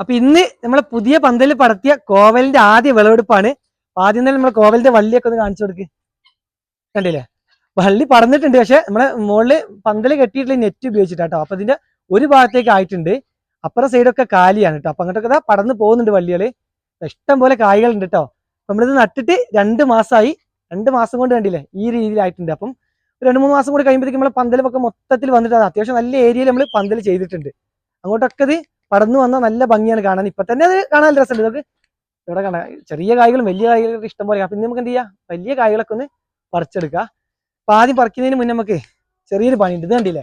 അപ്പൊ ഇന്ന് നമ്മൾ പുതിയ പന്തലിൽ പടത്തിയ കോവലിന്റെ ആദ്യ വിളവെടുപ്പാണ്. ആദ്യം തന്നെ നമ്മളെ കോവലിന്റെ വള്ളിയൊക്കെ ഒന്ന് കാണിച്ചു കൊടുക്ക്. കണ്ടില്ലേ? വള്ളി പടന്നിട്ടുണ്ട് പക്ഷെ നമ്മളെ മുകളിൽ പന്തൽ കെട്ടിയിട്ടുള്ള നെറ്റ് ഉപയോഗിച്ചിട്ടാട്ടോ അപ്പൊ ഇതിന്റെ ഒരു ഭാഗത്തേക്ക് ആയിട്ടുണ്ട്. അപ്പുറ സൈഡൊക്കെ കാലിയാണ് കേട്ടോ അപ്പൊ അങ്ങോട്ടൊക്കെ പടന്ന് പോകുന്നുണ്ട് വള്ളികൾ. ഇഷ്ടം പോലെ കായ്കൾ ഉണ്ട് കേട്ടോ നമ്മളിത് നട്ടിട്ട് രണ്ട് മാസമായി രണ്ട് മാസം കൊണ്ട് കണ്ടില്ലേ? ഈ രീതിയിലായിട്ടുണ്ട്. അപ്പം രണ്ട് മൂന്ന് മാസം കൂടി കഴിയുമ്പോഴത്തേക്ക് നമ്മളെ പന്തലൊക്കെ മൊത്തത്തിൽ വന്നിട്ട് അത് അത്യാവശ്യം നല്ല ഏരിയയിൽ നമ്മൾ പന്തൽ ചെയ്തിട്ടുണ്ട്. അങ്ങോട്ടൊക്കെ ഇത് പടന്നു വന്ന നല്ല ഭംഗിയാണ് കാണാൻ. ഇപ്പൊ തന്നെ അത് കാണാൻ രസമുണ്ട്. ഇതൊക്കെ ഇവിടെ കാണാം ചെറിയ കായ്കളും വലിയ കായ്കളൊക്കെ ഇഷ്ടം പോലെ. പിന്നെ നമുക്ക് എന്ത് ചെയ്യാം? വലിയ കായ്കളൊക്കെ ഒന്ന് പറിച്ചെടുക്കുക അപ്പൊ ആദ്യം പറിക്കുന്നതിന് മുന്നേ നമുക്ക് ചെറിയൊരു പണിയുണ്ട്. ഇത് കണ്ടില്ലേ?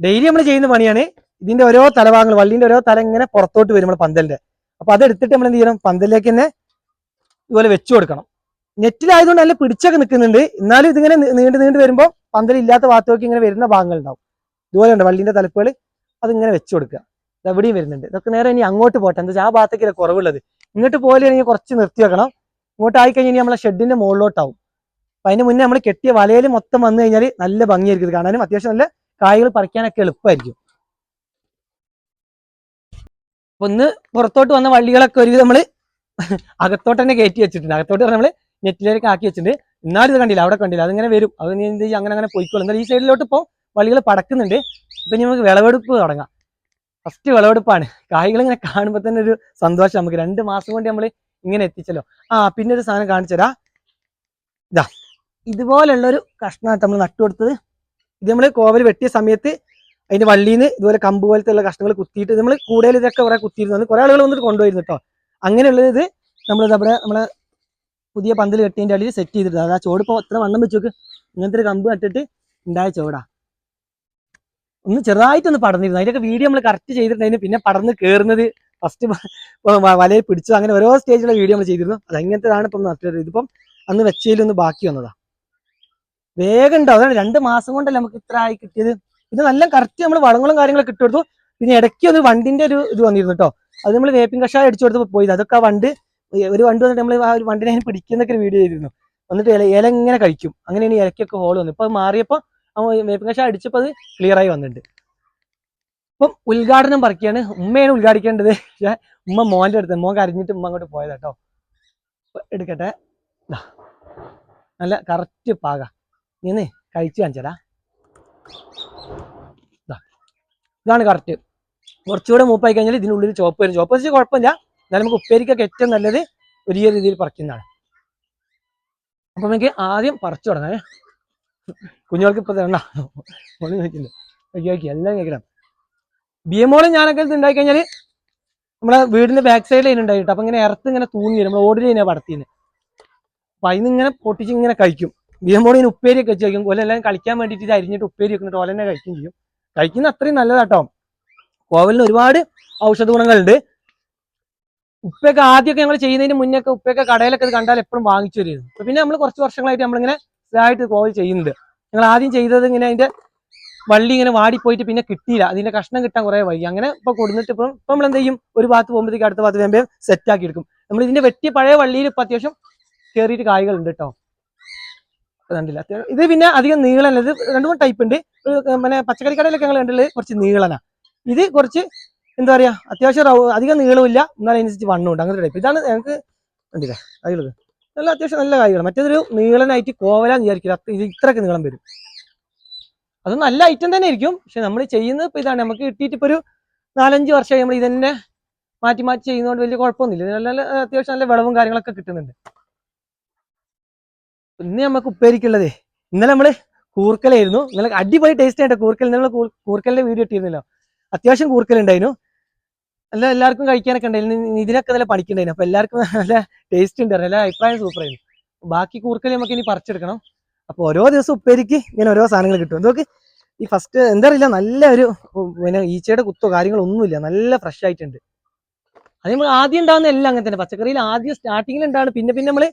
ഡെയിലി നമ്മൾ ചെയ്യുന്ന പണിയാണ്. ഇതിന്റെ ഓരോ തലഭാഗങ്ങൾ വള്ളിന്റെ ഓരോ തല ഇങ്ങനെ പുറത്തോട്ട് വരും നമ്മൾ പന്തലിന്റെ. അപ്പൊ അത് എടുത്തിട്ട് നമ്മൾ എന്ത് ചെയ്യണം? പന്തലിലേക്ക് തന്നെ ഇതുപോലെ വെച്ചു കൊടുക്കണം. നെറ്റിലായതുകൊണ്ട് നല്ല പിടിച്ചൊക്കെ നിൽക്കുന്നുണ്ട്. എന്നാലും ഇതിങ്ങനെ നീണ്ടു നീണ്ട് നീണ്ട് വരുമ്പോൾ പന്തലില്ലാത്ത വാത്തോക്കി ഇങ്ങനെ വരുന്ന ഭാഗങ്ങൾ ഉണ്ടാവും. ഇതുപോലെ ഉണ്ട് വള്ളിന്റെ തലപ്പുകൾ. അതിങ്ങനെ വെച്ചു കൊടുക്കുക. ഇത് എവിടെയും വരുന്നുണ്ട്. ഇതൊക്കെ നേരെ ഇനി അങ്ങോട്ട് പോട്ടെ. എന്താ വെച്ചാൽ ആ ഭാഗത്തേക്ക് കുറവുള്ളത്. ഇങ്ങോട്ട് പോലെ ഇനി കുറച്ച് നിർത്തി വെക്കണം. ഇങ്ങോട്ട് ആയി കഴിഞ്ഞാൽ നമ്മളെ ഷെഡിന്റെ മുകളിലോട്ടാവും. അപ്പൊ അതിന് മുന്നേ നമ്മൾ കെട്ടിയ വലയിൽ മൊത്തം വന്നു കഴിഞ്ഞാൽ നല്ല ഭംഗിയായിരിക്കും ഇത് കാണാനും. അത്യാവശ്യം നല്ല കായകൾ പറിക്കാനൊക്കെ എളുപ്പമായിരിക്കും. അപ്പൊ ഒന്ന് പുറത്തോട്ട് വന്ന വള്ളികളൊക്കെ ഒരു നമ്മൾ അകത്തോട്ട് തന്നെ കയറ്റി വെച്ചിട്ടുണ്ട്. അകത്തോട്ട് നമ്മൾ നെറ്റിലേക്ക് ആക്കി വെച്ചിട്ടുണ്ട്. എന്നാലും ഇത് കണ്ടില്ല. അവിടെ കണ്ടില്ല. അതിങ്ങനെ വരും. അത് അങ്ങനെ അങ്ങനെ പോയിക്കോളും. എന്നാൽ ഈ സൈഡിലോട്ട് ഇപ്പോൾ വള്ളികൾ പടക്കുന്നുണ്ട്. ഇപ്പൊ നമുക്ക് വിളവെടുപ്പ് തുടങ്ങാം. ഫസ്റ്റ് വിളവെടുപ്പാണ്. കായ്കൾ ഇങ്ങനെ കാണുമ്പോൾ തന്നെ ഒരു സന്തോഷം നമുക്ക്. രണ്ട് മാസം കൊണ്ട് നമ്മൾ ഇങ്ങനെ എത്തിച്ചല്ലോ. ആ പിന്നെ ഒരു സാധനം കാണിച്ചു കാണിച്ചുതരാ ഇതാ ഇതുപോലുള്ളൊരു കഷ്ണമായിട്ട് നമ്മൾ നട്ടുകൊടുത്തത്. ഇത് നമ്മൾ കോവൽ വെട്ടിയ സമയത്ത് അതിന്റെ വള്ളിയിൽ നിന്ന് ഇതുപോലെ കമ്പ് പോലത്തെ ഉള്ള കഷ്ണങ്ങൾ കുത്തിയിട്ട് നമ്മൾ കൂടുതൽ ഇതൊക്കെ കുറെ കുത്തിയിരുന്നു. കുറെ ആളുകൾ വന്നിട്ട് കൊണ്ടുപോയിരുന്നു കേട്ടോ അങ്ങനെയുള്ളത് ഇത് നമ്മൾ നമ്മുടെ നമ്മളെ പുതിയ പന്തൽ കെട്ടിയതിന്റെ അടിയിൽ സെറ്റ് ചെയ്തിട്ടുണ്ട് അത് ആ ചോട് ഇപ്പോൾ എത്ര വണ്ണം വെച്ച് നോക്ക്. ഇങ്ങനത്തെ ഒരു കമ്പ് നട്ടിട്ട് ഉണ്ടായ ചോടാ. ഒന്ന് ചെറുതായിട്ടൊന്ന് പടർന്നിരുന്നു. അതിന്റെയൊക്കെ വീഡിയോ നമ്മൾ കറക്റ്റ് ചെയ്തിട്ടുണ്ടായിരുന്നു. പിന്നെ പടർന്ന് കയറുന്നത് ഫസ്റ്റ് വലയിൽ പിടിച്ചു അങ്ങനെ ഓരോ സ്റ്റേജിലുള്ള വീഡിയോ നമ്മൾ ചെയ്തിരുന്നു. അത് അങ്ങനത്തെതാണ് ഇപ്പം നട്ടത് ഇതിപ്പം അന്ന് വെച്ചതിലൊന്ന് ബാക്കി വന്നതാ. വേഗം ഉണ്ടാവും അതാണ് രണ്ട് മാസം കൊണ്ടല്ലേ നമുക്ക് ഇത്ര ആയി കിട്ടിയത്. പിന്നെ നല്ല കറക്റ്റ് നമ്മൾ വളങ്ങളും കാര്യങ്ങളൊക്കെ ഇട്ട് കൊടുത്തു പിന്നെ ഇടയ്ക്ക് ഒരു വണ്ടിന്റെ ഒരു ഇത് വന്നിരുന്നു കേട്ടോ അത് നമ്മൾ വേപ്പിൻ കഷായം അടിച്ചു കൊടുത്തപ്പോൾ പോയത് അതൊക്കെ ആ വണ്ട് ഒരു വണ്ട് വന്നിട്ട് നമ്മൾ ആ ഒരു വണ്ടിനെ പിടിക്കുന്നൊക്കെ ഒരു വീഡിയോ ചെയ്തിരുന്നു. എന്നിട്ട് ഇല ഇല ഇങ്ങനെ കഴിക്കും. അങ്ങനെയാണ് ഇലക്കൊക്കെ ഹോൾ വന്നു ഇപ്പൊ അത് മാറിയപ്പോൾ വേപ്പിൻ കഷായം അടിച്ചപ്പോൾ അത് ക്ലിയർ ആയി വന്നിട്ടുണ്ട്. അപ്പം ഉദ്ഘാടനം പറക്കുകയാണ് ഉമ്മയാണ് ഉദ്ഘാടിക്കേണ്ടത്. പക്ഷേ ഉമ്മ മോന്റെ അടുത്ത് മോൻ കരഞ്ഞിട്ട് ഉമ്മ അങ്ങോട്ട് പോയത് കേട്ടോ എടുക്കട്ടെ. നല്ല കറക്റ്റ് പാക. ഇന്ന് കഴിച്ചു കാണിച്ചടാ. ഇതാണ് കറക്റ്റ് കുറച്ചുകൂടെ മൂപ്പായി കഴിഞ്ഞാൽ ഇതിനുള്ളിൽ ചോപ്പ് വരും. ചോപ്പ് വെച്ചാൽ കുഴപ്പമില്ല. എന്നാലും നമുക്ക് ഉപ്പേരിക്കൊക്കെ ഏറ്റവും നല്ലത് വലിയ രീതിയിൽ പറിക്കുന്നതാണ്. അപ്പം നമുക്ക് ആദ്യം പറിച്ചു തുടങ്ങാം. കുഞ്ഞുങ്ങൾക്ക് ഇപ്പൊ തരണ്ട ഒന്നും ഓക്കെ ഓക്കെ എല്ലാം കേൾക്കണം. ബി എമ്മോളും ഞാനൊക്കെ ഉണ്ടാക്കി കഴിഞ്ഞാൽ നമ്മളെ വീടിന്റെ ബാക്ക് സൈഡിൽ അതിന് ഉണ്ടായിട്ട് അപ്പൊ ഇങ്ങനെ ഇറത്ത് ഇങ്ങനെ തൂങ്ങി വരും. നമ്മൾ ഓടിൽ തന്നെ പടത്തിന് അപ്പൊ അതിന് ഇങ്ങനെ പൊട്ടിച്ച് ഇങ്ങനെ കഴിക്കും. ബി എമ്മോൾ ഇങ്ങനെ ഉപ്പേരിയൊക്കെ വെച്ച് കഴിക്കും. ഓലെല്ലാം കളിക്കാൻ വേണ്ടിയിട്ട് ഇത് അരിഞ്ഞിട്ട് ഉപ്പേരി വെക്കുന്നിട്ട് ഓല തന്നെ കഴിക്കും ചെയ്യും. കഴിക്കുന്ന അത്രയും നല്ലതാട്ടോ. കോവലിന് ഒരുപാട് ഔഷധ ഗുണങ്ങളുണ്ട്. ഉപ്പയൊക്കെ ആദ്യമൊക്കെ ഞങ്ങൾ ചെയ്യുന്നതിന് മുന്നേ ഒക്കെ ഉപ്പയൊക്കെ കടയിലൊക്കെ കണ്ടാൽ എപ്പോഴും വാങ്ങിച്ചു വരുന്നു പിന്നെ നമ്മൾ കുറച്ച് വർഷങ്ങളായിട്ട് നമ്മളിങ്ങനെ സ്ഥിരമായിട്ട് കോൾ ചെയ്യുന്നത് ഞങ്ങൾ ആദ്യം ചെയ്തത് ഇങ്ങനെ അതിന്റെ വള്ളി ഇങ്ങനെ വാടിപ്പോയിട്ട് പിന്നെ കിട്ടിയില്ല. അതിന്റെ കഷ്ണം കിട്ടാൻ കുറെ വൈകി. അങ്ങനെ ഇപ്പൊ കൊടുത്തിട്ട് ഇപ്പം ഇപ്പൊ നമ്മൾ എന്ത് ചെയ്യും? ഒരു ഭാഗത്ത് പോകുമ്പോഴത്തേക്ക് അടുത്ത ഭാഗത്ത് സെറ്റ് ആക്കി എടുക്കും. നമ്മൾ ഇതിന്റെ വെട്ടിയ പഴയ വള്ളിയിൽ ഇപ്പൊ അത്യാവശ്യം കയറിയിട്ട് കായ്കൾ ഉണ്ട് കേട്ടോ കണ്ടില്ല. ഇത് പിന്നെ അധികം നീളല്ല. ഇത് രണ്ടു മൂന്ന് ടൈപ്പ് ഉണ്ട്. പിന്നെ പച്ചക്കറി കടയിലൊക്കെ ഞങ്ങൾ കണ്ടുള്ളത് കുറച്ച് നീളന. ഇത് കുറച്ച് എന്താ പറയാ അത്യാവശ്യം അധികം നീളമില്ല എന്നാൽ അതിനനുസരിച്ച് വണ്ണമുണ്ട് അങ്ങനത്തെ ടൈപ്പ് ഇതാണ് ഞങ്ങൾക്ക് കണ്ടില്ല? കായ്കൾ നല്ല അത്യാവശ്യം നല്ല കായ്കൾ മറ്റേതൊരു നീളനായിട്ട് കോവലാന്ന് വിചാരിക്കില്ല. ഇത് ഇത്രയൊക്കെ നീളം വരും. അത് നല്ല ഐറ്റം തന്നെ ആയിരിക്കും. പക്ഷെ നമ്മൾ ചെയ്യുന്നത് ഇപ്പം ഇതാണ്. നമുക്ക് കിട്ടിയിട്ട് ഇപ്പോൾ ഒരു നാലഞ്ച് വർഷമായി നമ്മൾ ഇതന്നെ മാറ്റി മാറ്റി ചെയ്യുന്നതുകൊണ്ട് വലിയ കുഴപ്പമൊന്നുമില്ല. നല്ല നല്ല അത്യാവശ്യം നല്ല വിളവും കാര്യങ്ങളൊക്കെ കിട്ടുന്നുണ്ട്. ഇന്ന് നമുക്ക് ഉപ്പേരിക്കുള്ളതേ. ഇന്നലെ നമ്മൾ കൂർക്കലായിരുന്നു. ഇന്നലെ അടിപൊളി ടേസ്റ്റ് ആയിട്ട് കൂർക്കൽ. ഇന്നലെ കൂർക്കലിന്റെ വീഡിയോ ഇട്ടിരുന്നല്ലോ. അത്യാവശ്യം കൂർക്കൽ നല്ല എല്ലാവർക്കും കഴിക്കാനൊക്കെ ഉണ്ടായിരുന്നു. ഇതിനൊക്കെ നല്ല പണിക്കുണ്ടായിരുന്നു. അപ്പൊ എല്ലാവർക്കും നല്ല ടേസ്റ്റ് ഉണ്ടായിരുന്നു നല്ല അഭിപ്രായം സൂപ്പർ ആയിരുന്നു. ബാക്കി കൂർക്കൽ നമുക്ക് ഇനി പറിച്ചെടുക്കണം. അപ്പൊ ഓരോ ദിവസം ഉപ്പേരിക്ക് ഇങ്ങനെ ഓരോ സാധനങ്ങൾ കിട്ടും. എന്തൊക്കെ ഈ ഫസ്റ്റ് എന്താ അറിയില്ല നല്ല ഒരു പിന്നെ ഈച്ചയുടെ കുത്തോ കാര്യങ്ങളൊന്നുമില്ല നല്ല ഫ്രഷ് ആയിട്ടുണ്ട്. അത് നമ്മൾ ആദ്യം ഉണ്ടാകുന്ന എല്ലാം അങ്ങനെ തന്നെ. പച്ചക്കറിയിൽ ആദ്യം സ്റ്റാർട്ടിങ്ങിൽ ഉണ്ടാകുന്ന പിന്നെ പിന്നെ നമ്മൾ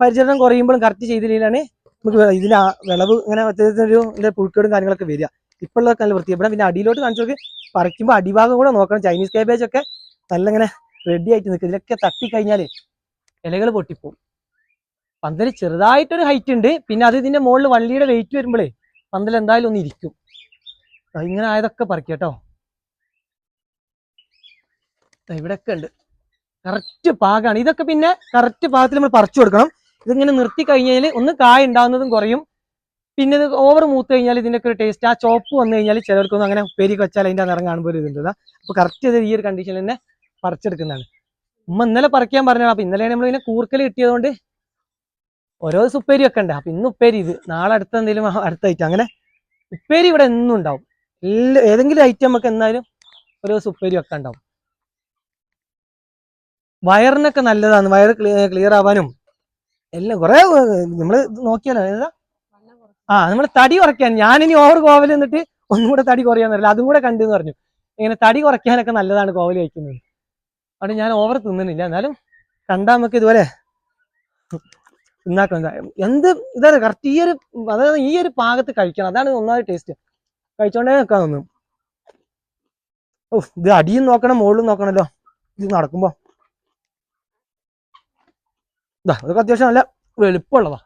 പരിചരണം കുറയുമ്പോഴും കറക്റ്റ് ചെയ്തില്ലാണ് നമുക്ക് ഇതിന് വിളവ് ഇങ്ങനെ ഒരു പുഴുക്കേടും കാര്യങ്ങളൊക്കെ വരിക. ഇപ്പോഴൊക്കെ നല്ല വൃത്തി. പിന്നെ അടിയിലോട്ട് കാണിച്ചു നോക്കി പറിക്കുമ്പോൾ അടിഭാഗം കൂടെ നോക്കണം. ചൈനീസ് കാബേജ് ഒക്കെ നല്ല ഇങ്ങനെ റെഡി ആയിട്ട് നിൽക്കും ഇതിലൊക്കെ തട്ടിക്കഴിഞ്ഞാൽ ഇലകൾ പൊട്ടിപ്പോവും. പന്തൽ ചെറുതായിട്ടൊരു ഹൈറ്റ് ഉണ്ട്. പിന്നെ അത് ഇതിന്റെ മുകളിൽ വള്ളിയുടെ വെയിറ്റ് വരുമ്പോഴേ പന്തൽ എന്തായാലും ഒന്ന് ഇരിക്കും. ഇങ്ങനെ ആയതൊക്കെ പറിക്കട്ടോ ദാ ഇവിടെയൊക്കെ ഉണ്ട്. കറക്റ്റ് പാകമാണ് ഇതൊക്കെ പിന്നെ കറക്റ്റ് പാകത്തിൽ നമ്മൾ പറിച്ചു കൊടുക്കണം. ഇതിങ്ങനെ നിർത്തി കഴിഞ്ഞാൽ ഒന്ന് കായ ഉണ്ടാകുന്നതും കുറയും. പിന്നെ ഇത് ഓവർ മൂത്ത് കഴിഞ്ഞാൽ ഇതിന്റെ ഒക്കെ ടേസ്റ്റ് ആ ചോപ്പ് വന്നു കഴിഞ്ഞാൽ ചിലർക്കൊന്നും അങ്ങനെ ഉപ്പേരി വെച്ചാൽ അതിന്റെ നിറം കാണുമ്പോൾ ഇതുണ്ട് അപ്പോൾ കറക്റ്റ് ഇത് ഈ ഒരു കണ്ടീഷനിൽ തന്നെ പറിച്ചെടുക്കുന്നതാണ്. ഉമ്മ ഇന്നലെ പറിക്കാൻ പറഞ്ഞാണ് അപ്പോൾ ഇന്നലെ നമ്മൾ ഇങ്ങനെ കൂർക്കൽ കിട്ടിയതുകൊണ്ട് ഓരോ ദിവസം ഉപ്പേരി ഒക്കെ ഉണ്ട് അപ്പൊ ഇന്ന് ഉപ്പേരി ഇത് നാളെ അടുത്ത എന്തെങ്കിലും അടുത്ത ഐറ്റം അങ്ങനെ ഉപ്പേരി ഇവിടെ എന്നും ഉണ്ടാവും. എല്ലാ ഏതെങ്കിലും ഐറ്റം നമുക്ക് എന്നാലും ഓരോ ദിവസം ഉപ്പേരി ഒക്കെ ഉണ്ടാവും വയറിനൊക്കെ നല്ലതാണ്. വയറ് ക്ലിയർ ആവാനും എല്ലാം കുറെ നമ്മൾ നോക്കിയാലോ? ഏതാ? ആ നമ്മൾ തടി കുറയ്ക്കാൻ ഞാനിനി ഓവർ കോവൽ എന്നിട്ട് ഒന്നും കൂടെ തടി കുറയാന്ന് അറിയില്ല. അതും കൂടെ കണ്ടു എന്ന് പറഞ്ഞു. ഇങ്ങനെ തടി കുറയ്ക്കാനൊക്കെ നല്ലതാണ് കോവൽ കഴിക്കുന്നത്. അതുകൊണ്ട് ഞാൻ ഓവർ തിന്നുന്നില്ല. എന്നാലും കണ്ടാൽ നമുക്ക് ഇതുപോലെ തിന്നാക്കാൻ എന്ത് ഇതാണ് കറക്റ്റ് ഈ ഒരു അതായത് ഈ ഒരു പാകത്ത് കഴിക്കണം. അതാണ് ഒന്നാമത് ടേസ്റ്റ് കഴിച്ചോണ്ടേ നിൽക്കാൻ ഒന്ന് ഓ ഇത് അടിയും നോക്കണം മുകളിലും നോക്കണല്ലോ. ഇത് നടക്കുമ്പോ. ഇതാ അതൊക്കെ അത്യാവശ്യം നല്ല വെളുപ്പമുള്ളതാ.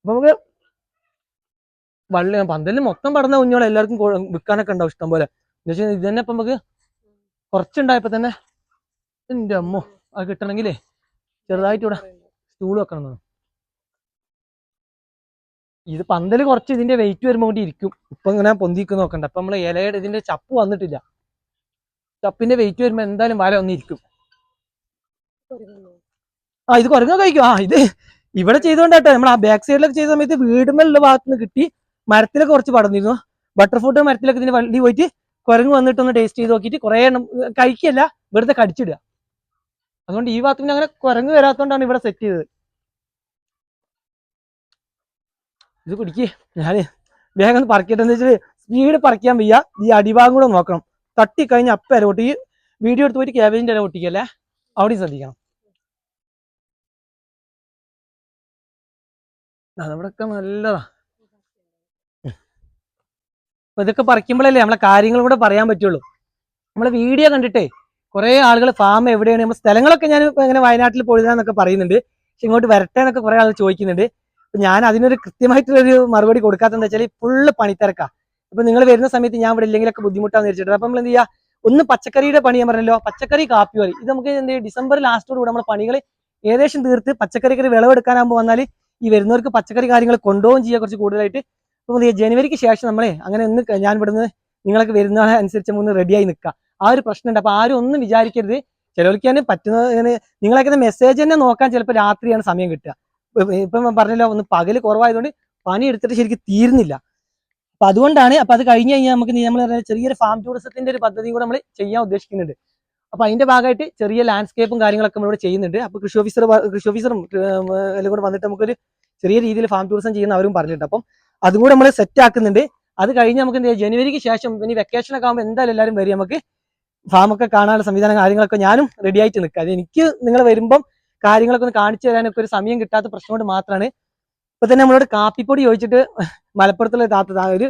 അപ്പൊ നമുക്ക് വള്ളി പന്തലിൽ മൊത്തം പടന്ന കുഞ്ഞുങ്ങളെ എല്ലാവർക്കും വിൽക്കാനൊക്കെ ഉണ്ടാവും ഇഷ്ടം പോലെ എന്ന് വെച്ചാൽ ഇത് തന്നെ ഇപ്പൊ നമുക്ക് കുറച്ചുണ്ടായപ്പോ തന്നെ എന്റെ അമ്മോ അത് കിട്ടണമെങ്കിലേ ചെറുതായിട്ട് ഇവിടെ സ്റ്റൂൾ വെക്കണം എന്നാണ് ഇത് പന്തൽ കുറച്ച് ഇതിന്റെ വെയിറ്റ് വരുമ്പോൾ കൂടി ഇരിക്കും. ഇപ്പൊ ഇങ്ങനെ പൊന്തിക്ക് നോക്കണ്ട. അപ്പൊ നമ്മൾ ഇലയുടെ ഇതിന്റെ ചപ്പ് വന്നിട്ടില്ല. ചപ്പിന്റെ വെയിറ്റ് വരുമ്പോ എന്തായാലും വല ഒന്നിരിക്കും ആ ഇത് കുരങ്ങ കഴിക്കും. ആ ഇത് ഇവിടെ ചെയ്തോണ്ടാട്ടെ. നമ്മൾ ആ ബാക്ക് സൈഡിലൊക്കെ ചെയ്ത സമയത്ത് വീടുമെല്ലുള്ള ഭാഗത്ത് നിന്ന് കിട്ടി മരത്തിലൊക്കെ കുറച്ച് പടർന്നിരുന്നു. ബട്ടർഫ്രൂട്ട് മരത്തിലൊക്കെ ഇതിന് വള്ളി പോയിട്ട് കുരങ്ങ് വന്നിട്ട് ഒന്ന് ടേസ്റ്റ് ചെയ്ത് നോക്കിയിട്ട് കുറെ എണ്ണം കഴിക്കല്ല വെറുതെ കടിച്ചിടുക. അതുകൊണ്ട് ഈ ഭാഗത്ത് അങ്ങനെ കുരങ്ങ് വരാത്തോണ്ടാണ് ഇവിടെ സെറ്റ് ചെയ്തത്. ഇത് കുടിക്ക് ഞാൻ വേഗം ഒന്ന് പറക്കിട്ടെന്ന് വെച്ചാൽ സ്പീഡ് പറിക്കാൻ വയ്യ. ഈ അടിഭാഗം കൂടെ നോക്കണം. തട്ടി കഴിഞ്ഞ അപ്പം ഇല പൊട്ടി. വീഡിയോ എടുത്ത് പോയിട്ട് ക്യാബേജിന്റെ ഇല പൊട്ടിക്കല്ലേ? അവിടെയും ശ്രദ്ധിക്കണം. അതവിടൊക്കെ നല്ലതാ. അപ്പൊ ഇതൊക്കെ പറിക്കുമ്പോഴല്ലേ നമ്മളെ കാര്യങ്ങൾ കൂടെ പറയാൻ പറ്റുള്ളൂ. നമ്മളെ വീഡിയോ കണ്ടിട്ടേ കുറെ ആളുകൾ ഫാം എവിടെയാണ് നമ്മൾ സ്ഥലങ്ങളൊക്കെ ഞാൻ ഇങ്ങനെ വയനാട്ടിൽ പോയതാന്നൊക്കെ പറയുന്നുണ്ട്. പക്ഷെ ഇങ്ങോട്ട് വരട്ടെ എന്നൊക്കെ കുറെ ആൾ ചോദിക്കുന്നുണ്ട്. അപ്പൊ ഞാൻ അതിനൊരു കൃത്യമായിട്ടുള്ള ഒരു മറുപടി കൊടുക്കാത്തെന്ന് വെച്ചാൽ ഫുള്ള് പണിത്തിരക്കാ. അപ്പൊ നിങ്ങൾ വരുന്ന സമയത്ത് ഞാൻ ഇവിടെ ഇല്ലെങ്കിലൊക്കെ ബുദ്ധിമുട്ടാന്ന് വെച്ചിട്ടുണ്ട് അപ്പൊ നമ്മൾ എന്ത് ചെയ്യാ? ഒന്ന് പച്ചക്കറിയുടെ പണി ഞാൻ പറഞ്ഞല്ലോ. പച്ചക്കറി കാപ്പി വരി. ഇത് നമുക്ക് എന്ത് ഡിസംബർ ലാസ്റ്റോട് കൂടെ നമ്മൾ പണികൾ ഏകദേശം തീർത്ത് പച്ചക്കറിക്ക് വിളവെടുക്കാനാകുമ്പോൾ വന്നാൽ ഈ വരുന്നവർക്ക് പച്ചക്കറി കാര്യങ്ങൾ കൊണ്ടുപോകും ചെയ്യുക കുറച്ച് കൂടുതലായിട്ട്. ഇപ്പൊ ഈ ജനുവരിക്ക് ശേഷം നമ്മളെ അങ്ങനെ ഒന്ന് ഞാൻ ഇവിടുന്ന് നിങ്ങൾക്ക് വരുന്ന അനുസരിച്ച് ഒന്ന് റെഡിയായി നിൽക്കുക ആ ഒരു പ്രശ്നമുണ്ട്. അപ്പൊ ആരും ഒന്നും വിചാരിക്കരുത്. ചിലവർക്ക് തന്നെ പറ്റുന്ന ഇങ്ങനെ നിങ്ങളൊക്കെ മെസ്സേജ് തന്നെ നോക്കാൻ ചിലപ്പോൾ രാത്രിയാണ് സമയം കിട്ടുക. ഇപ്പൊ- പറഞ്ഞല്ലോ ഒന്ന് പകൽ കുറവായതുകൊണ്ട് പണി എടുത്തിട്ട് ശരിക്കും തീരുന്നില്ല. അപ്പൊ അതുകൊണ്ടാണ് അപ്പൊ അത് കഴിഞ്ഞ് കഴിഞ്ഞാൽ നമുക്ക് നമ്മൾ ചെറിയൊരു ഫാം ടൂറിസത്തിന്റെ ഒരു പദ്ധതി കൂടെ നമ്മൾ ചെയ്യാൻ ഉദ്ദേശിക്കുന്നുണ്ട്. അപ്പൊ അതിന്റെ ഭാഗമായിട്ട് ചെറിയ ലാൻഡ്സ്കേപ്പും കാര്യങ്ങളൊക്കെ നമ്മളിവിടെ ചെയ്യുന്നുണ്ട്. അപ്പൊ കൃഷി ഓഫീസർ കൃഷി ഓഫീസറും എല്ലാം കൂടെ വന്നിട്ട് നമുക്കൊരു ചെറിയ രീതിയിൽ ഫാം ടൂറിസം ചെയ്യുന്ന അവരും പറഞ്ഞിട്ടുണ്ട്. അപ്പം അതും കൂടെ നമ്മൾ സെറ്റ് ആക്കുന്നുണ്ട്. അത് കഴിഞ്ഞ് നമുക്ക് എന്ത് ജനുവരിക്ക് ശേഷം ഇനി വെക്കേഷൻ ഒക്കെ ആകുമ്പോൾ എന്തായാലും എല്ലാവരും വരും നമുക്ക് ഫാമൊക്കെ കാണാനുള്ള സംവിധാനം കാര്യങ്ങളൊക്കെ ഞാനും റെഡി ആയിട്ട് നിൽക്കുക എനിക്ക് നിങ്ങൾ വരുമ്പം കാര്യങ്ങളൊക്കെ ഒന്ന് കാണിച്ചു തരാനൊക്കെ ഒരു സമയം കിട്ടാത്ത പ്രശ്നം കൊണ്ട് മാത്രമാണ് ഇപ്പൊ തന്നെ നമ്മളോട് കാപ്പിപ്പൊടി ചോദിച്ചിട്ട് മലപ്പുറത്തുള്ള താത്ത ഒരു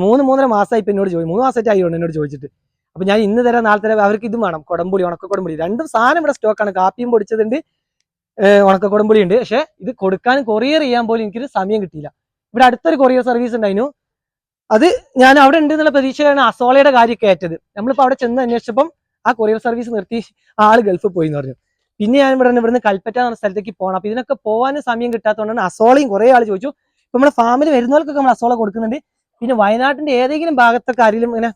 മൂന്ന് മൂന്നര മാസമായി ഇപ്പൊ എന്നോട് ചോദിച്ചു മൂന്ന് മാസമായിട്ട് ആയി എന്നോട് ചോദിച്ചിട്ട്. അപ്പൊ ഞാൻ ഇന്ന് തരാം നാളെ തരാം. അവർക്ക് ഇതും വേണം. കൊടംപുളി ഉണക്ക കൊടംപുളി രണ്ടും സാധനം ഇവിടെ സ്റ്റോക്കാണ് കാപ്പിയും പൊടിച്ചതുണ്ട് ഏഹ് ഉണക്ക ഉണ്ട്. പക്ഷെ ഇത് കൊടുക്കാൻ കൊറിയർ ചെയ്യാൻ പോലും എനിക്കൊരു സമയം കിട്ടിയില്ല. ഇവിടെ അടുത്തൊരു കൊറിയർ സർവീസ് ഉണ്ടായിരുന്നു. അത് ഞാൻ അവിടെ ഉണ്ട് എന്നുള്ള പ്രതീക്ഷയാണ് അസോളയുടെ കാര്യമൊക്കെ ഏറ്റത് നമ്മളിപ്പോ അവിടെ ചെന്ന് അന്വേഷിച്ചപ്പം ആ കൊറിയർ സർവീസ് നിർത്തി ആൾ ഗൾഫിൽ പോയി എന്ന് പറഞ്ഞു. പിന്നെ ഞാൻ ഇവിടെ ഇവിടുന്ന് കൽപ്പറ്റ എന്ന സ്ഥലത്തേക്ക് പോകണം അപ്പൊ ഇതിനൊക്കെ പോകാനും സമയം കിട്ടാത്തതുകൊണ്ടാണ് അസോളയും കുറെ ആൾ ചോദിച്ചു. ഇപ്പൊ നമ്മുടെ ഫാമിൽ വരുന്നവർക്കൊക്കെ നമ്മൾ അസോള കൊടുക്കുന്നുണ്ട്. പിന്നെ വയനാട്ടിന്റെ ഏതെങ്കിലും ഭാഗത്തൊക്കെ ആരെങ്കിലും ഇങ്ങനെ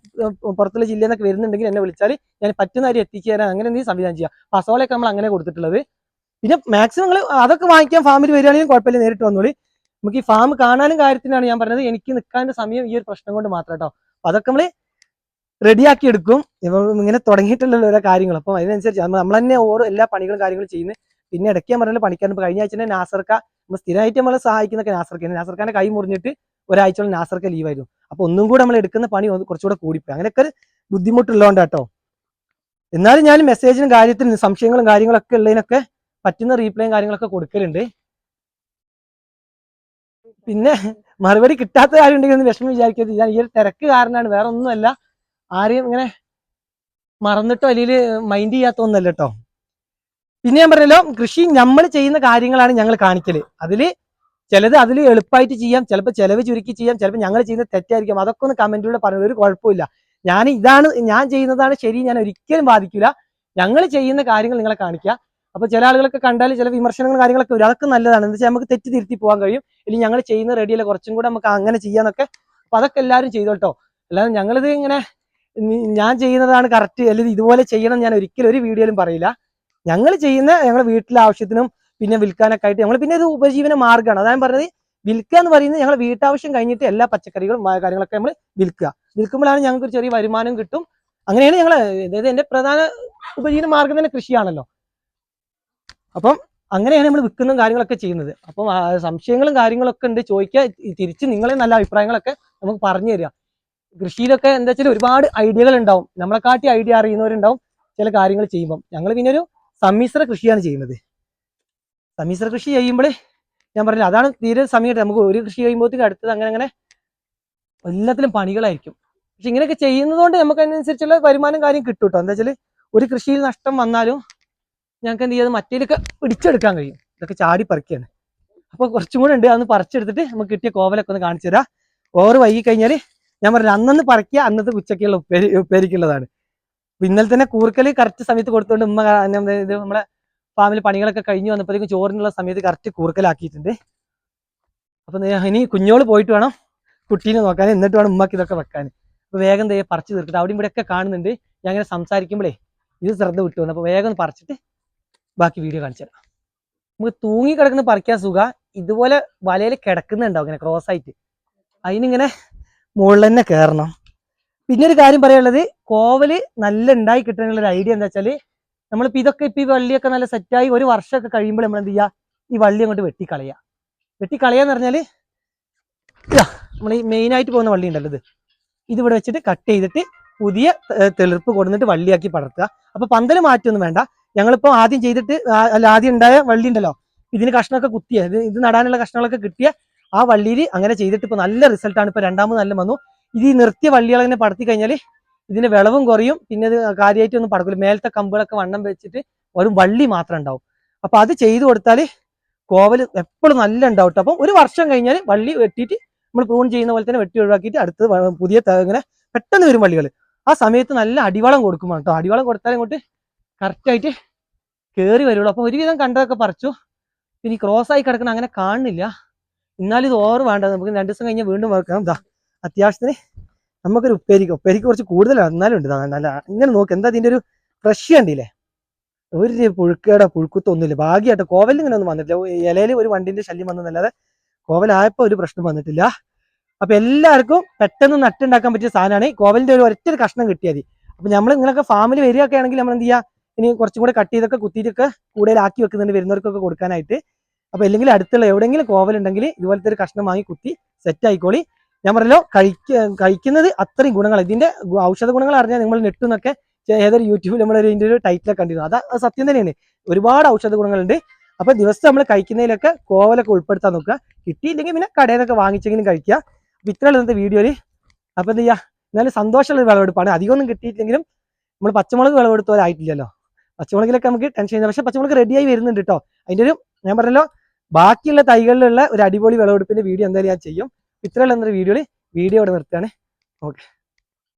പുറത്തുള്ള ജില്ലയിൽ നിന്നൊക്കെ വരുന്നുണ്ടെങ്കിൽ എന്നെ വിളിച്ചാൽ ഞാൻ പറ്റുന്ന കാര്യം എത്തിച്ചു തരാൻ അങ്ങനെ എന്തെങ്കിലും സംവിധാനം ചെയ്യാം അപ്പൊ അസോളയൊക്കെ നമ്മൾ അങ്ങനെ കൊടുത്തിട്ടുള്ളത്. പിന്നെ മാക്സിമം നിങ്ങൾ അതൊക്കെ വാങ്ങിക്കാൻ ഫാമിൽ വരികയാണെങ്കിലും കുഴപ്പമില്ല നേരിട്ട് വന്നോളി. നമുക്ക് ഈ ഫാം കാണാനും കാര്യത്തിനാണ് ഞാൻ പറഞ്ഞത്. എനിക്ക് നിൽക്കാന്റെ സമയം ഈ ഒരു പ്രശ്നം കൊണ്ട് മാത്രം കേട്ടോ. അപ്പൊ അതൊക്കെ നമ്മൾ റെഡിയാക്കി എടുക്കും. ഇങ്ങനെ തുടങ്ങിയിട്ടുള്ള ഓരോ കാര്യങ്ങൾ. അപ്പം അതിനനുസരിച്ച് നമ്മൾ തന്നെ ഓരോ എല്ലാ പണികളും കാര്യങ്ങളും ചെയ്യുന്നത്. പിന്നെ ഇടയ്ക്ക് ഞാൻ പറഞ്ഞ പണിക്കാരൻ കഴിഞ്ഞ ആഴ്ച തന്നെ നാസർക്ക നമ്മൾ സ്ഥിരമായിട്ട് നമ്മളെ സഹായിക്കുന്നൊക്കെ നാസർക്കാണ് നാസർക്കാന്റെ കൈ മുറിഞ്ഞിട്ട് ഒരാഴ്ചയോളം നാസർക്ക് ലീവായിരുന്നു അപ്പൊ ഒന്നും കൂടെ നമ്മൾ എടുക്കുന്ന പണി കുറച്ചുകൂടെ കൂടിപ്പോയി. അങ്ങനെയൊക്കെ ഒരു ബുദ്ധിമുട്ടുള്ളതുകൊണ്ട് കേട്ടോ എന്നാലും ഞാൻ മെസ്സേജിനും കാര്യത്തിനും സംശയങ്ങളും കാര്യങ്ങളൊക്കെ ഉള്ളതിനൊക്കെ പറ്റുന്ന റീപ്ലൈയും കാര്യങ്ങളൊക്കെ കൊടുക്കലുണ്ട്. പിന്നെ മറുപടി കിട്ടാത്ത കാര്യം ഉണ്ടെങ്കിൽ ഒന്ന് വിഷമം വിചാരിക്കരുത്. ഞാൻ ഈ ഒരു തിരക്ക് കാരണമാണ്. വേറെ ഒന്നുമല്ല. ആരെയും ഇങ്ങനെ മറന്നിട്ടോ അല്ലെങ്കിൽ മൈൻഡ് ചെയ്യാത്ത ഒന്നല്ല കേട്ടോ പിന്നെ ഞാൻ പറഞ്ഞല്ലോ കൃഷി നമ്മൾ ചെയ്യുന്ന കാര്യങ്ങളാണ് ഞങ്ങൾ കാണിക്കൽ. അതിൽ ചിലത് അതിൽ എളുപ്പമായിട്ട് ചെയ്യാം ചിലപ്പോൾ ചിലവ് ചുരുക്കി ചെയ്യാം ചിലപ്പോൾ ഞങ്ങൾ ചെയ്യുന്നത് തെറ്റായിരിക്കും. അതൊക്കെ ഒന്ന് കമന്റിലൂടെ പറഞ്ഞു ഒരു കുഴപ്പമില്ല. ഞാൻ ഇതാണ് ഞാൻ ചെയ്യുന്നതാണ് ശരി ഞാൻ ഒരിക്കലും ബാധിക്കില്ല ഞങ്ങൾ ചെയ്യുന്ന കാര്യങ്ങൾ നിങ്ങളെ കാണിക്കുക അപ്പോൾ ചില ആളുകളൊക്കെ കണ്ടാൽ ചില വിമർശനങ്ങളും കാര്യങ്ങളൊക്കെ വരും. അതൊക്കെ നല്ലതാണ്. എന്താ വെച്ചാൽ നമുക്ക് തെറ്റ് തിരുത്തി പോകാൻ കഴിയും. ഇനി ഞങ്ങൾ ചെയ്യുന്ന റെഡിയല്ല കുറച്ചും കൂടെ നമുക്ക് അങ്ങനെ ചെയ്യാന്നൊക്കെ. അപ്പോൾ അതൊക്കെ എല്ലാവരും ചെയ്തോട്ടോ. അല്ലാതെ ഞങ്ങളിത് ഇങ്ങനെ ഞാൻ ചെയ്യുന്നതാണ് കറക്റ്റ് അല്ലെങ്കിൽ ഇതുപോലെ ചെയ്യണം ഞാൻ ഒരിക്കലും ഒരു വീഡിയോയിലും പറയില്ല. ഞങ്ങൾ ചെയ്യുന്ന ഞങ്ങളുടെ വീട്ടിലെ ആവശ്യത്തിനും പിന്നെ വിൽക്കാനൊക്കെ ആയിട്ട് ഞങ്ങൾ പിന്നെ ഒരു ഉപജീവന മാർഗമാണ്. അതാണ് പറഞ്ഞത്. വിൽക്കുക എന്ന് പറയുന്നത് ഞങ്ങൾ വീട്ടാവശ്യം കഴിഞ്ഞിട്ട് എല്ലാ പച്ചക്കറികളും കാര്യങ്ങളൊക്കെ നമ്മൾ വിൽക്കുക. വിൽക്കുമ്പോഴാണ് ഞങ്ങൾക്ക് ഒരു ചെറിയ വരുമാനം കിട്ടും. അങ്ങനെയാണ് ഞങ്ങൾ അതായത് എന്റെ പ്രധാന ഉപജീവന മാർഗം തന്നെ കൃഷിയാണല്ലോ. അപ്പം അങ്ങനെയാണ് നമ്മൾ വിൽക്കുന്ന കാര്യങ്ങളൊക്കെ ചെയ്യുന്നത്. അപ്പം സംശയങ്ങളും കാര്യങ്ങളൊക്കെ ഉണ്ട്. ചോദിക്കുക തിരിച്ച് നിങ്ങളെ നല്ല അഭിപ്രായങ്ങളൊക്കെ നമുക്ക് പറഞ്ഞു തരിക. കൃഷിയിലൊക്കെ എന്താ വെച്ചാൽ ഒരുപാട് ഐഡിയകൾ ഉണ്ടാവും. നമ്മളെക്കാട്ടി ഐഡിയ അറിയുന്നവരുണ്ടാവും ചില കാര്യങ്ങൾ ചെയ്യുമ്പം. ഞങ്ങൾ പിന്നെ ഒരു സമ്മിശ്ര കൃഷിയാണ് ചെയ്യുന്നത്. സമ്മിശ്ര കൃഷി ചെയ്യുമ്പോൾ ഞാൻ പറഞ്ഞില്ല അതാണ് തീരെ സമയം നമുക്ക് ഒരു കൃഷി ചെയ്യുമ്പോഴത്തേക്ക് അടുത്തത് അങ്ങനെ അങ്ങനെ എല്ലാത്തിലും പണികളായിരിക്കും. പക്ഷെ ഇങ്ങനെയൊക്കെ ചെയ്യുന്നതുകൊണ്ട് നമുക്ക് അതിനനുസരിച്ചുള്ള വരുമാനം കാര്യം കിട്ടും കേട്ടോ എന്താ വെച്ചാൽ ഒരു കൃഷിയിൽ നഷ്ടം വന്നാലും ഞങ്ങൾക്ക് എന്ത് ചെയ്യാതെ മറ്റേലൊക്കെ പിടിച്ചെടുക്കാൻ കഴിയും. ഇതൊക്കെ ചാടി പറിക്കുകയാണ് അപ്പോൾ കുറച്ചും കൂടെ ഉണ്ട് അതൊന്ന് പറിച്ചെടുത്തിട്ട് നമുക്ക് കിട്ടിയ കോവലൊക്കെ ഒന്ന് കാണിച്ചു തരാം. ഓവർ വൈകി കഴിഞ്ഞാൽ ഞാൻ പറഞ്ഞു അന്നന്ന് പറിക്കുക അന്നത്തെ ഉച്ചക്കുള്ള ഉപ്പേരി ഉപ്പേരിക്കുള്ളതാണ്. ഇന്നലെ തന്നെ കൂർക്കൽ കറക്റ്റ് സമയത്ത് കൊടുത്തുകൊണ്ട് ഉമ്മ ഇത് നമ്മളെ ഫാമിലി പണികളൊക്കെ കഴിഞ്ഞ് വന്നപ്പോഴേക്കും ചോറിനുള്ള സമയത്ത് കറക്റ്റ് കൂർക്കലാക്കിയിട്ടുണ്ട്. അപ്പൊ ഇനി കുഞ്ഞോൾ പോയിട്ട് വേണം കുട്ടീനെ നോക്കാൻ. എന്നിട്ട് വേണം ഉമ്മക്ക് ഇതൊക്കെ വെക്കാൻ. അപ്പോൾ വേഗം ദേ പറിച്ച് തീർക്കട്ടെ അവിടെ ഇവിടെ ഒക്കെ കാണുന്നുണ്ട്. ഞാൻ ഇങ്ങനെ സംസാരിക്കുമ്പോഴേ ഇത് ശ്രദ്ധ വിട്ടു വന്നു. അപ്പൊ വേഗം പറിച്ചിട്ട് ബാക്കി വീഡിയോ കാണിച്ചു തരാം. നമുക്ക് തൂങ്ങി കിടക്കുന്ന പറിക്കാൻ സുഖ. ഇതുപോലെ വലയിൽ കിടക്കുന്നുണ്ടാവും ഇങ്ങനെ ക്രോസ് ആയിട്ട്. അതിനിങ്ങനെ മുകളിൽ തന്നെ കയറണം പിന്നെ ഒരു കാര്യം പറയാനുള്ളത് കോവൽ നല്ല ഉണ്ടായി കിട്ടാനുള്ള ഒരു ഐഡിയ എന്താ വെച്ചാൽ നമ്മളിപ്പോ ഇതൊക്കെ ഇപ്പൊ ഈ വള്ളിയൊക്കെ നല്ല സെറ്റായി ഒരു വർഷമൊക്കെ കഴിയുമ്പോൾ നമ്മൾ എന്ത് ചെയ്യുക ഈ വള്ളി അങ്ങോട്ട് വെട്ടിക്കളയുക വെട്ടിക്കളയാന്ന് പറഞ്ഞാൽ നമ്മൾ ഈ മെയിൻ ആയിട്ട് പോകുന്ന വള്ളി ഉണ്ടല്ലോ ഇത്. ഇതിവിടെ വെച്ചിട്ട് കട്ട് ചെയ്തിട്ട് പുതിയ തെളിർപ്പ് കൊടുത്തിട്ട് വള്ളിയാക്കി പടർത്തുക. അപ്പൊ പന്തൽ മാറ്റൊന്നും വേണ്ട. ഞങ്ങളിപ്പോ ആദ്യം ചെയ്തിട്ട് അല്ല ആദ്യം ഉണ്ടായ വള്ളി ഉണ്ടല്ലോ. ഇതിന് കഷ്ണമൊക്കെ കുത്തിയ ഇത് നടാനുള്ള കഷ്ണങ്ങളൊക്കെ കിട്ടിയ ആ വള്ളിയിൽ അങ്ങനെ ചെയ്തിട്ട് ഇപ്പൊ നല്ല റിസൾട്ടാണ് ഇപ്പൊ രണ്ടാമത് നല്ല വന്നു. ഇത് ഈ നിർത്തിയ വള്ളികൾ ഇങ്ങനെ പടത്തി കഴിഞ്ഞാൽ ഇതിന്റെ വിളവും കുറയും പിന്നെ ഇത് കാര്യമായിട്ട് ഒന്നും പടക്കില്ല മേലത്തെ കമ്പുകളൊക്കെ വണ്ണം വെച്ചിട്ട് ഒരു വള്ളി മാത്രം ഉണ്ടാവും. അപ്പൊ അത് ചെയ്തു കൊടുത്താൽ കോവൽ എപ്പോഴും നല്ല ഉണ്ടാവും. അപ്പം ഒരു വർഷം കഴിഞ്ഞാൽ വള്ളി വെട്ടിയിട്ട് നമ്മൾ പ്രൂൺ ചെയ്യുന്ന പോലെ തന്നെ വെട്ടി ഒഴിവാക്കിയിട്ട് അടുത്ത് പുതിയ ഇങ്ങനെ പെട്ടെന്ന് വരും വള്ളികൾ ആ സമയത്ത് നല്ല അടിവളം കൊടുക്കുമ്പോൾ കേട്ടോ. അടിവളം കൊടുത്താൽ ഇങ്ങോട്ട് കറക്റ്റ് ആയിട്ട് കയറി വരുള്ളൂ. അപ്പൊ ഒരുവിധം കണ്ടതൊക്കെ പറിച്ചു. പിന്നെ ക്രോസ് ആയി കിടക്കണം അങ്ങനെ കാണുന്നില്ല. എന്നാലും ഇത് ഓർ വേണ്ട നമുക്ക് രണ്ട് ദിവസം കഴിഞ്ഞാൽ വീണ്ടും വെക്കാം ഇതാ അത്യാവശ്യത്തിന് നമുക്കൊരു ഉപ്പേരിക്ക് ഉപ്പേരിക്ക് കുറച്ച് കൂടുതലാണ് എന്നാലും ഉണ്ട്. നല്ല ഇങ്ങനെ നോക്ക് എന്താ ഇതിന്റെ ഒരു ഫ്രഷ് കണ്ടില്ലേ? ഒരു പുഴുക്കേടോ പുഴുക്കുത്തൊന്നുമില്ല ഭാഗ്യമായിട്ട് കോവലിൽ ഇങ്ങനെ ഒന്നും വന്നിട്ടില്ല. ഇലയിൽ ഒരു വണ്ടിന്റെ ശല്യം വന്നതല്ലാതെ കോവലായപ്പോ ഒരു പ്രശ്നം വന്നിട്ടില്ല. അപ്പൊ എല്ലാവർക്കും പെട്ടെന്ന് നട്ടുണ്ടാക്കാൻ പറ്റിയ സാധനമാണ് കോവലിന്റെ ഒരു ഒറ്റ കഷ്ണം കിട്ടിയാൽ മതി. അപ്പൊ നമ്മൾ നിങ്ങളൊക്കെ ഫാമിൽ വരികയൊക്കെ ആണെങ്കിൽ നമ്മൾ എന്ത് ചെയ്യാ? ഇനി കുറച്ചും കൂടെ കട്ട് ചെയ്തൊക്കെ കുത്തിയിട്ടൊക്കെ കൂടുതലാക്കി വെക്കുന്നുണ്ട് വരുന്നവർക്കൊക്കെ കൊടുക്കാനായിട്ട്. അപ്പൊ അല്ലെങ്കിൽ അടുത്തുള്ള എവിടെയെങ്കിലും കോവലുണ്ടെങ്കിൽ ഇതുപോലത്തെ ഒരു കഷ്ണം വാങ്ങി കുത്തി സെറ്റ് ആയിക്കോളി. ഞാൻ പറഞ്ഞല്ലോ കഴിക്ക കഴിക്കുന്നത് അത്രയും ഗുണങ്ങൾ ഇതിന്റെ ഔഷധ ഗുണങ്ങൾ അറിഞ്ഞാൽ നിങ്ങൾ നെട്ടുന്നൊക്കെ ഏതൊരു യൂട്യൂബിൽ നമ്മൾ ഇതിന്റെ ഒരു ടൈറ്റിലൊക്കെ കണ്ടിരുന്നു. അത് സത്യം തന്നെയാണ്. ഒരുപാട് ഔഷധ ഗുണങ്ങളുണ്ട്. അപ്പൊ ദിവസം നമ്മൾ കഴിക്കുന്നതിലൊക്കെ കോവലൊക്കെ ഉൾപ്പെടുത്താൻ നോക്കുക. കിട്ടിയില്ലെങ്കിൽ പിന്നെ കടയിൽ നിന്നൊക്കെ വാങ്ങിച്ചെങ്കിലും കഴിക്കുക. അപ്പൊ ഇത്രയുള്ള ഇന്നത്തെ വീഡിയോയിൽ അപ്പൊ എന്ത് ചെയ്യുക എന്നാലും സന്തോഷമുള്ള ഒരു വിളവെടുപ്പാണ് അധികമൊന്നും കിട്ടിയിട്ടില്ലെങ്കിലും നമ്മൾ പച്ചമുളക് വിളവെടുത്തവരായിട്ടില്ലല്ലോ പച്ചമുളകിലൊക്കെ നമുക്ക് ടെൻഷൻ ചെയ്യുന്നത് പക്ഷെ പച്ചമുളക് റെഡിയായി വരുന്നുണ്ട് കേട്ടോ അതിന്റെ ഒരു ഞാൻ പറഞ്ഞല്ലോ ബാക്കിയുള്ള തൈകളിലുള്ള ഒരു അടിപൊളി വിളവെടുപ്പിന്റെ വീഡിയോ എന്തായാലും ഞാൻ ചെയ്യും. ഇത്രയുള്ള വീഡിയോയിൽ വീഡിയോ ഇവിടെ നിർത്തുകയാണ്. ഓക്കെ.